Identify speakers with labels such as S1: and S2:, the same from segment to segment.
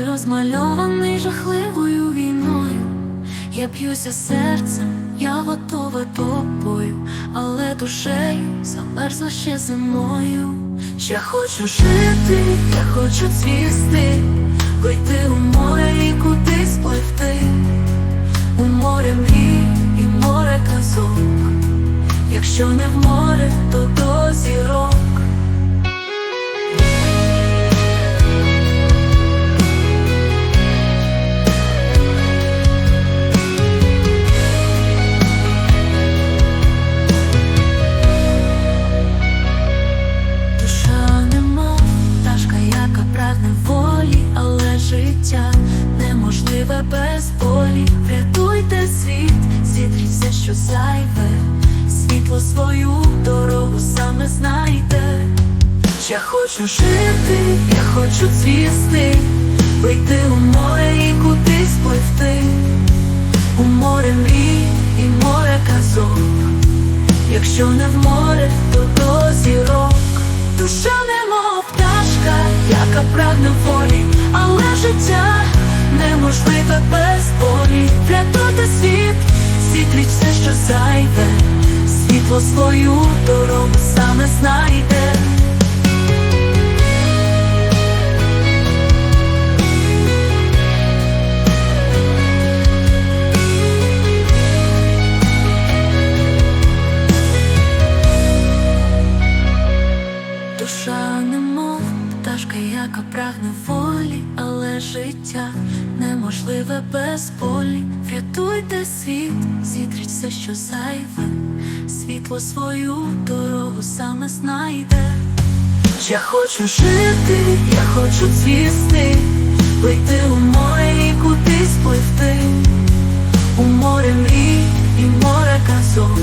S1: розмальований жахливою війною. Я б'юся серцем, я готова до але душею замерзла ще зимою. Я хочу жити, я хочу цвісти, вийти у море і кудись пливти, у море мрій і море казок. Якщо не в море, то до зірок. Що зайве, світло свою дорогу саме знайде. Я хочу жити, я хочу цвісти, вийти у море і кудись пливти, у море мрій і море казок. Якщо не в море, то до зірок Душа немов пташка, яка прагне волі, але життя неможливе без болі. Врятуйте світ, що зайве, світло свою дорогу саме знайде. Пташка, яка прагне волі, але життя неможливе без болі. Врятуйте світ, зітріть все, що зайве, світло свою дорогу саме знайде. Я хочу жити, я хочу цвісти, вийти у море і кудись пливти, у море мрій і море казок.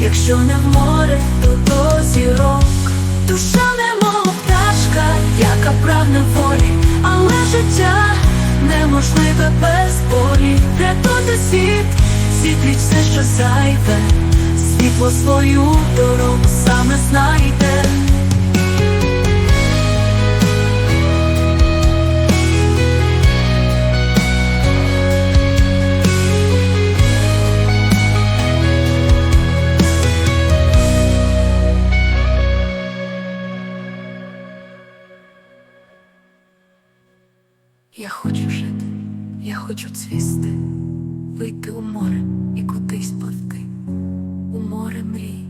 S1: Якщо не в море, то до зірок Душа яка прагне волі, але життя неможливе без болі. Рятуйте світ, світліть все, що зайве, світло свою дорогу саме знайде. Я хочу цвісти, вийти у море і кудись пливти, у море мрій.